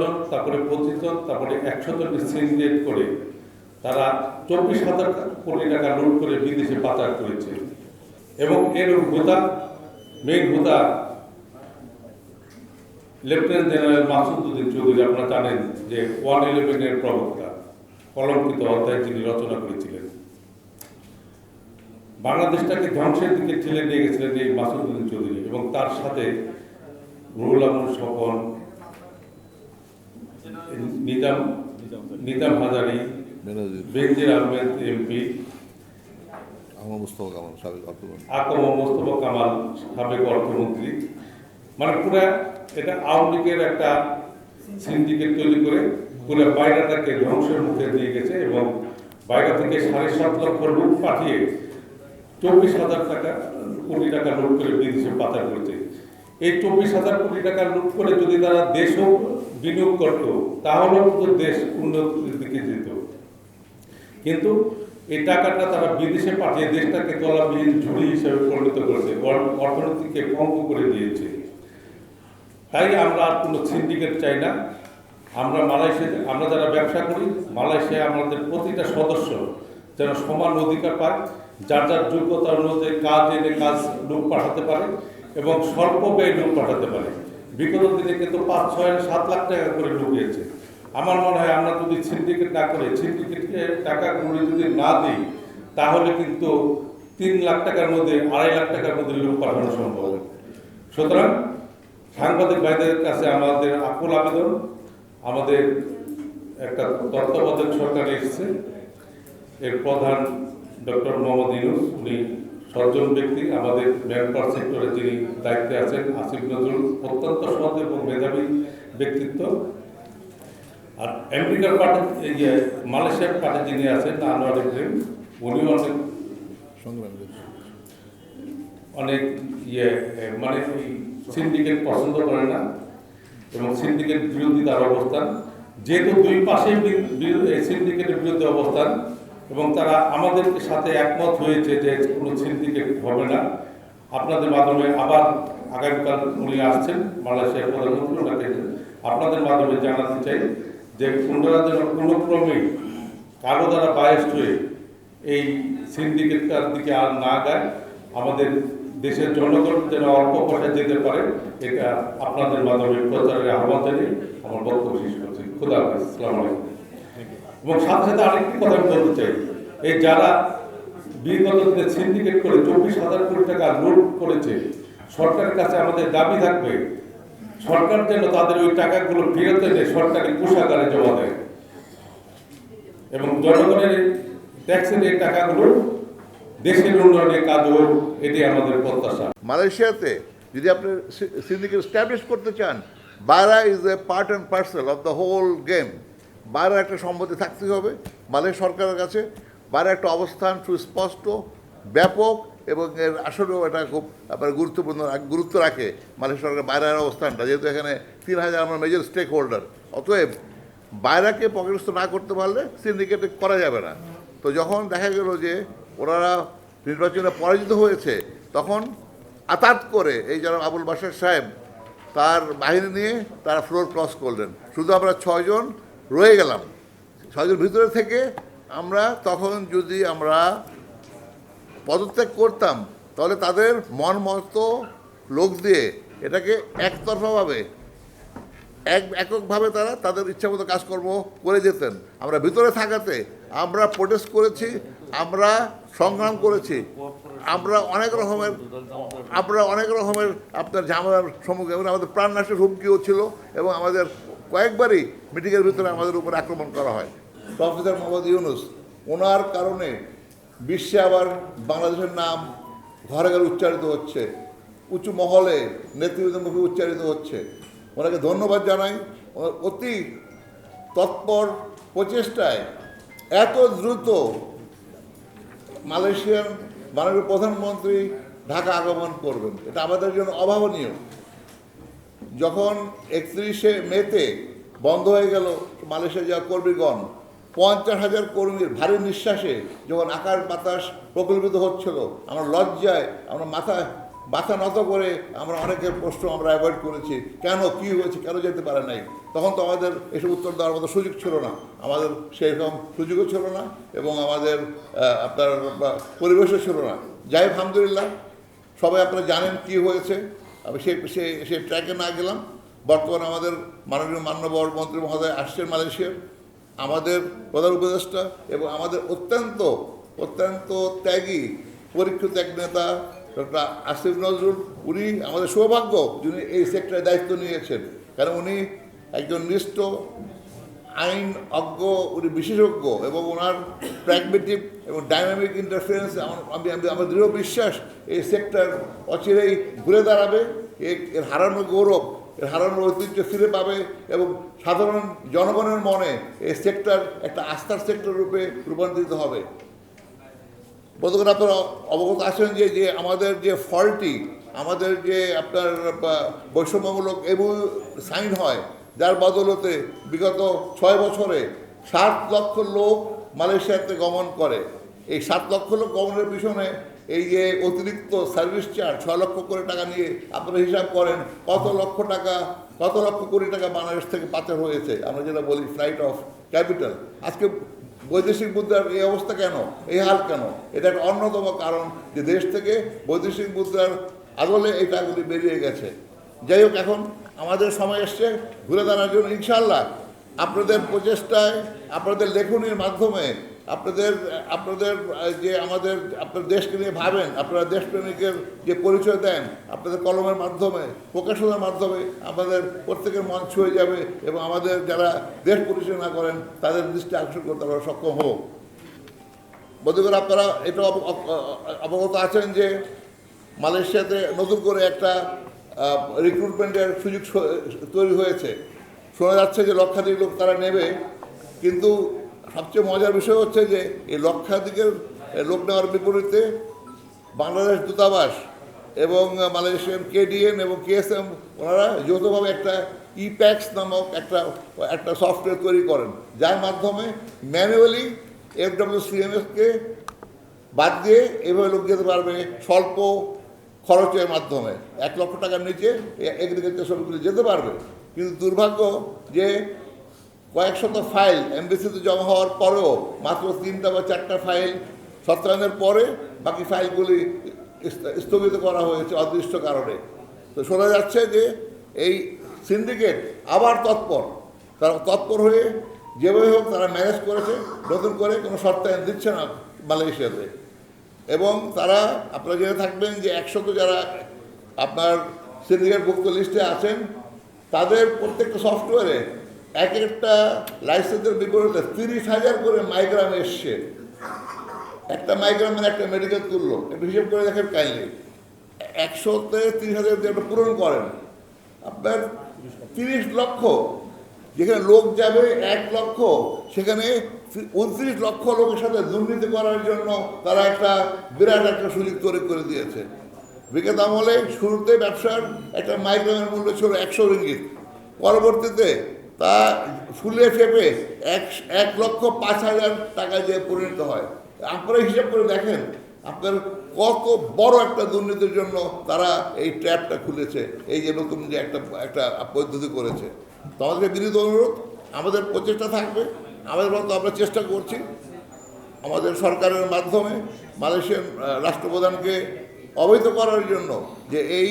জন, তারপরে পঁচিশ জন, তারপরে একশো জন সিন্ডিকেট করে তারা চব্বিশ হাজার কোটি টাকা লুট করে বিদেশে পাচার করেছে। এবং এর হোতা মেইন হোতা লেফটেন্যান্ট জেনারেল মাসুদুদ্দিন চৌধুরী, আপনারা জানেন যে ওয়ান ইলেভেনের প্রবক্তা, কলঙ্কিত অধ্যায় যিনি রচনা করেছিলেন। বাংলাদেশটাকে ধ্বংসের দিকে ঠেলে নিয়ে গেছিলেন এই মাসুদুদ্দিন চৌধুরী এবং তার সাথে রুহুল আমিন স্বপন নিজাম নিজাম হাজারি বেনজির আহমেদ এমপি। আহমদ কামাল সাবেক অর্থমন্ত্রী। আকম মোস্তফা কামাল সাবেক অর্থমন্ত্রী। মানে পুরা এটা আওয়ামী লীগের একটা সিন্ডিকেট তৈরি করে পুরো বাইরেটাকে ধ্বংসের মুখে দিয়ে গেছে এবং বাইরে থেকে সাড়ে সাত লক্ষ লোক পাঠিয়ে চব্বিশ হাজার টাকা কোটি টাকা লুট করে বিদেশে পাচার করেছে। এই চব্বিশ হাজার কোটি টাকা লুট করে যদি তারা দেশও বিনিয়োগ করত তাহলেও তো দেশ উন্নতির দিকে যেত। কিন্তু এই টাকাটা তারা বিদেশে পাঠিয়ে দেশটাকে তলাবিহীন ঝুড়ি হিসেবে পরিণত করেছে অর্থনীতিকে পঙ্ক করে দিয়েছে। তাই আমরা আর কোনো সিন্ডিকেট চাই না। আমরা মালয়েশিয়া আমরা যারা ব্যবসা করি মালয়েশিয়া আমাদের প্রতিটা সদস্য যেন সমান অধিকার পায়, যার যার যোগ্যতা অনুযায়ী কাজ এনে কাজ লোক পাঠাতে পারে। এবং স্বল্প ব্যয় লোক পাঠাতে পারে। বিগত দিনে কিন্তু পাঁচ, ছয়, সাত লাখ টাকা করে ঢুকিয়েছে আমার মনে হয় আমরা যদি সিন্ডিকেট না করে সিন্ডিকেটকে টাকাগুলো যদি না দিই, তাহলে কিন্তু তিন লাখ টাকার মধ্যে, আড়াই লাখ টাকার মধ্যে লোক পাঠানো সম্ভব সুতরাং সাংবাদিক ভাইদের কাছে আমাদের আকুল আবেদন, আমাদের একটা তত্ত্বাবধায়ক সরকার এসেছে। এর প্রধান ডক্টর মোহাম্মদ ইউনুস, উনি সজ্জন ব্যক্তি আমাদের ম্যান পাওয়ার সেক্টরে যিনি দায়িত্বে আছেন আসিফ নজরুল অত্যন্ত সৎ এবং মেধাবী ব্যক্তিত্ব। আর আমেরিকার পার্টি এই যে মালয়েশিয়ার পার্টি যিনি আছেন আনোয়ার ইব্রাহিম উনিও অনেক অনেক ইয়ে মানে সিন্ডিকেট পছন্দ করে না এবং সিন্ডিকেট বিরোধী তার অবস্থান। যেহেতু দুই পাশে সিন্ডিকেটের বিরুদ্ধে অবস্থান এবং তারা আমাদের সাথে একমত হয়েছে যে কোনো সিন্ডিকেট হবে না। আপনাদের মাধ্যমে আবার আগামীকাল উনি আসছেন মালয়েশিয়ার প্রধানমন্ত্রী, ওনাকে আপনাদের মাধ্যমে জানাতে চাই যে ওনারা যেন কোনো ক্রমেই কারও দ্বারা বায়াস্ট হয়ে এই সিন্ডিকেটটার দিকে আর না গায় আমাদের দেশের জনগণ যেন অল্প পয়সা যেতে পারে, এটা আপনাদের মাধ্যমে প্রচারের আহ্বান জানিয়ে আমার বক্তব্য শেষ করছি। খুদা হাফেজ। আলাইকুম। এবং সাথে সাথে আরেকটি কথা আমি বলতে চাই। এই যারা বিগত দিনে সিন্ডিকেট করে চব্বিশ হাজার কোটি টাকা লুট করেছে, সরকারের কাছে আমাদের দাবি থাকবে, সরকার যেন তাদের ওই টাকাগুলো ফেরত এনে সরকারি কোষাগারে জমা দেয়। এবং জনগণের ট্যাক্সের এই টাকাগুলো দেশের উন্নয়নে কাজ হোক এটি আমাদের প্রত্যাশা। মালয়েশিয়াতে যদি আপনি সিন্ডিকেট স্ট্যাবলিশ করতে চান BAIRA is a part and parcel of the whole game BAIRA একটা সম্মতি থাকতে হবে। মালয় সরকারের কাছে বায়রা একটা অবস্থান সুস্পষ্ট, ব্যাপক এবং এর আসলেও এটা খুব আপনার গুরুত্বপূর্ণ, গুরুত্ব রাখে মালয়েশিয়া সরকার বাইরের অবস্থানটা। যেহেতু এখানে তিন হাজার আমরা মেজর স্টেক হোল্ডার অতএব বাইরাকে পকেটস্থ না করতে পারলে সিন্ডিকেট করা যাবে না। তো যখন দেখা গেল যে ওনারা নির্বাচনে পরাজিত হয়েছে, তখন আতাত করে এই যারা আবুল বাসার সাহেব তার বাহিনী নিয়ে তারা ফ্লোর ক্রস করলেন। শুধু আমরা ছয়জন রয়ে গেলাম। ছয়জন ভিতরে থেকে আমরা তখন যদি আমরা পদত্যাগ করতাম, তাহলে তাদের মন মতো লোক দিয়ে এটাকে একতরফাভাবে, এক, এককভাবে তারা তাদের ইচ্ছামতো কাজকর্ম করে যেতেন। আমরা ভিতরে থাকাতে আমরা প্রোটেস্ট করেছি, আমরা সংগ্রাম করেছি, আমরা অনেক রকমের, আমরা অনেক রকমের আপনার ঝামেলার সম্মুখীন আমাদের প্রাণ নাশের হুমকিও ছিল, এবং আমাদের কয়েকবারই মিটিংয়ের ভিতরে আমাদের উপর আক্রমণ করা হয়। প্রফেসর মোহাম্মদ ইউনুস, ওনার কারণে বিশ্বে আবার বাংলাদেশের নাম ঘরে ঘরে উচ্চারিত হচ্ছে, উঁচু মহলে নেতৃবৃন্দের মুখে উচ্চারিত হচ্ছে। ওনাকে ধন্যবাদ জানাই। অতি তৎপর প্রচেষ্টায় এত দ্রুত মালয়েশিয়ার মাননীয় প্রধানমন্ত্রী ঢাকা আগমন করবেন। এটা আমাদের জন্য অভাবনীয়। যখন একত্রিশে মেতে বন্ধ হয়ে গেল মালয়েশিয়া যাওয়া কর্মীগণ, পঞ্চাশ হাজার কর্মীর ভারী নিঃশ্বাসে যখন আকার বাতাস প্রকল্পিত হচ্ছিল, আমরা লজ্জায়, আমরা মাথা মাথা নত করে আমরা অনেকের প্রশ্ন আমরা অ্যাভয়েড করেছি, কেন, কি হয়েছে, কেন যেতে পারে নাই? তখন তো আমাদের এসব উত্তর দেওয়ার মতো সুযোগ ছিল না। আমাদের সেই রকম সুযোগও ছিল না এবং আমাদের আপনার, পরিবেশও ছিল না। যাই আলহামদুলিল্লাহ, সবাই আপনারা জানেন কি হয়েছে। সে সে সে ট্র্যাকে না গেলাম। বর্তমানে আমাদের মাননীয় মান্যবর মন্ত্রী মহোদয় আসছেন মালয়েশিয়ার। আমাদের প্রধান উপদেষ্টা এবং আমাদের অত্যন্ত অত্যন্ত ত্যাগী, পরীক্ষিত এক নেতা, ডক্টর আসিফ নজরুল, উনি আমাদের সৌভাগ্য যিনি এই সেক্টরে দায়িত্ব নিয়েছেন। কারণ উনি একজন নিষ্ঠ আইন অজ্ঞ, উনি বিশেষজ্ঞ এবং ওনার প্র্যাগমেটিভ এবং ডাইনামিক ইন্টারফারেন্স আমি আমি, আমার দৃঢ় বিশ্বাস, এই সেক্টর অচিরেই ঘুরে দাঁড়াবে, এর হারানো গৌরব, এর হারানোর ঐতিহ্য ফিরে পাবে এবং সাধারণ জনগণের মনে এই সেক্টর একটা আস্থার সেক্টর রূপে রূপান্তরিত হবে। বোধকর আপনারা অবগত আছেন যে যে আমাদের যে ফলটি আমাদের যে আপনার বৈষম্যমূলক এবং সাইন হয় যার বদলতে বিগত ছয় বছরে সাত লক্ষ লোক মালয়েশিয়াতে গমন করে। এই সাত লক্ষ লোক গমনের পিছনে এই যে অতিরিক্ত সার্ভিস চার্জ ছয় লক্ষ কোটি টাকা নিয়ে আপনারা হিসাব করেন, কত লক্ষ টাকা, কত লক্ষ কোটি টাকা বাংলাদেশ থেকে পাচার হয়েছে? আমরা যেটা বলি ফ্লাইট অফ ক্যাপিটাল আজকে বৈদেশিক মুদ্রার এই অবস্থা কেন? এই হাল কেন? এটা একটা অন্যতম কারণ যে দেশ থেকে বৈদেশিক মুদ্রার আদলে এই টাকাগুলি বেরিয়ে গেছে। যাই হোক, এখন আমাদের সময় এসছে, ঘুরে দাঁড়ানোর জন্য। ইনশাল্লাহ আপনাদের প্রচেষ্টায়, আপনাদের লেখনীর মাধ্যমে, আপনাদের আপনাদের যে আমাদের, আপনার দেশকে নিয়ে ভাবেন, আপনারা দেশপ্রেমিকের যে পরিচয় দেন, আপনাদের কলমের মাধ্যমে, প্রকাশনার মাধ্যমে আমাদের প্রত্যেকের মন ছুঁয়ে যাবে এবং আমাদের যারা দেশ পরিচালনা করেন, তাদের দৃষ্টি আকর্ষণ করতে আমরা সক্ষম হব। বন্ধুগণ, আপনারা এটা অব- অব- অবগত আছেন যে মালয়েশিয়াতে নতুন করে একটা রিক্রুটমেন্টের সুযোগ তৈরি হয়েছে। শোনা যাচ্ছে যে লক্ষাধিক লোক তারা নেবে, কিন্তু সবচেয়ে মজার বিষয় হচ্ছে যে এই লক্ষাধিকের লোক নেওয়ার বিপরীতে বাংলাদেশ দূতাবাস এবং মালয়েশিয়ান কেডিএন এবং কেএসএম ওনারা যৌথভাবে একটা ইপ্যাক্স নামক একটা একটা সফটওয়্যার তৈরি করেন, যার মাধ্যমে ম্যানুয়ালি এফ ডব্লিউ সিএমএসকে বাদ দিয়ে এভাবে লোক যেতে পারবে, স্বল্প খরচের মাধ্যমে। এক লক্ষ টাকার নিচে এগ্রিকালচার যেতে পারবে। কিন্তু দুর্ভাগ্য যে কয়েক শত ফাইল এমবিসিতে জমা হওয়ার পরেও মাত্র তিনটা বা চারটা ফাইল সত্যায়নের পরে বাকি ফাইলগুলি স্থগিত করা হয়েছে অদৃষ্ট কারণে। তো শোনা যাচ্ছে যে এই সিন্ডিকেট আবার তৎপর। তারা তৎপর হয়ে যেভাবে হোক তারা ম্যানেজ করেছে, নতুন করে কোনো সত্যায়ন দিচ্ছে না মালয়েশিয়াতে। এবং তারা আপনারা জেনে থাকবেন যে একশত যারা আপনার সিন্ডিকেটভুক্ত লিস্টে আছেন, তাদের প্রত্যেকটা সফটওয়্যারে এক একটা লাইসেন্সের বিপরীতে তিরিশ হাজার করে মাইগ্রাম এসছে। একটা মাইগ্রামের একটা মেডিকেল তুললো একটু হিসেব করে দেখেন কাইন্ডলি একশোতে তিরিশ হাজার যদি আপনি পূরণ করেন। আপনার তিরিশ লক্ষ, যেখানে লোক যাবে এক লক্ষ, সেখানে উনত্রিশ লক্ষ লোকের সাথে দুর্নীতি করার জন্য তারা একটা বিরাট একটা সুযোগ তৈরি করে দিয়েছে। বিগত আমলে শুরুতে ব্যবসার একটা মাইগ্রামের মূল্য ছিল একশো রিঙ্গিত। পরবর্তীতে তা ফুলে ফেপে এক এক লক্ষ পাঁচ হাজার টাকায় যে পরিণত হয়। আপনারা হিসাব করে দেখেন, আপনার কত বড় একটা দুর্নীতির জন্য তারা এই ট্র্যাপটা খুলেছে, এই যে নতুন যে একটা একটা পদ্ধতি করেছে। তো আমাদেরকে বিনীত অনুরোধ, আমাদের প্রচেষ্টা থাকবে। আমাদের মতো আমরা চেষ্টা করছি। আমাদের সরকারের মাধ্যমে মালয়েশিয়ান রাষ্ট্রপ্রধানকে অবহিত করার জন্য যে এই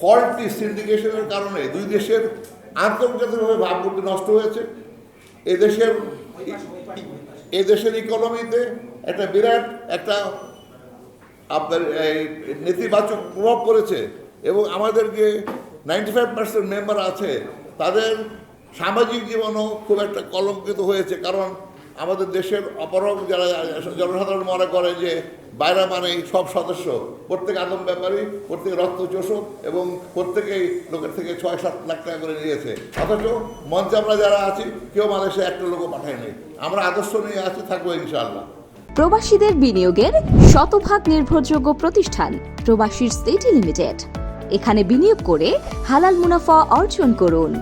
ফল্টি সিন্ডিকেশনের কারণে দুই দেশের আন্তর্জাতিকভাবে ভাবমূর্তি নষ্ট হয়েছে। এদেশের এদেশের ইকোনমিতে একটা বিরাট একটা আপনার এই নেতিবাচক প্রভাব পড়েছে এবং আমাদের যে নাইনটি ফাইভ পার্সেন্ট মেম্বার আছে। তাদের সামাজিক জীবনও খুব একটা কলঙ্কিত হয়েছে, কারণ আমাদের দেশের অপরক যারা জনসাধারণ মনে করে যে বাইরা মানেই সব সদস্য, প্রত্যেক আদম ব্যাপারী, প্রত্যেক রক্ত চোষক এবং প্রত্যেকেই লোকের থেকে ছয় সাত লাখ টাকা করে নিয়েছে। অথচ মঞ্চে আমরা যারা আছি, কেউ মালয়েশিয়া একটা লোকও পাঠায়নি। আমরা আদর্শ নিয়ে আছি, থাকব ইনশাআল্লাহ। প্রবাসীদের বিনিয়োগের শতভাগ নির্ভরযোগ্য প্রতিষ্ঠান প্রবাসীর সিটি লিমিটেড। এখানে বিনিয়োগ করে হালাল মুনাফা অর্জন করুন।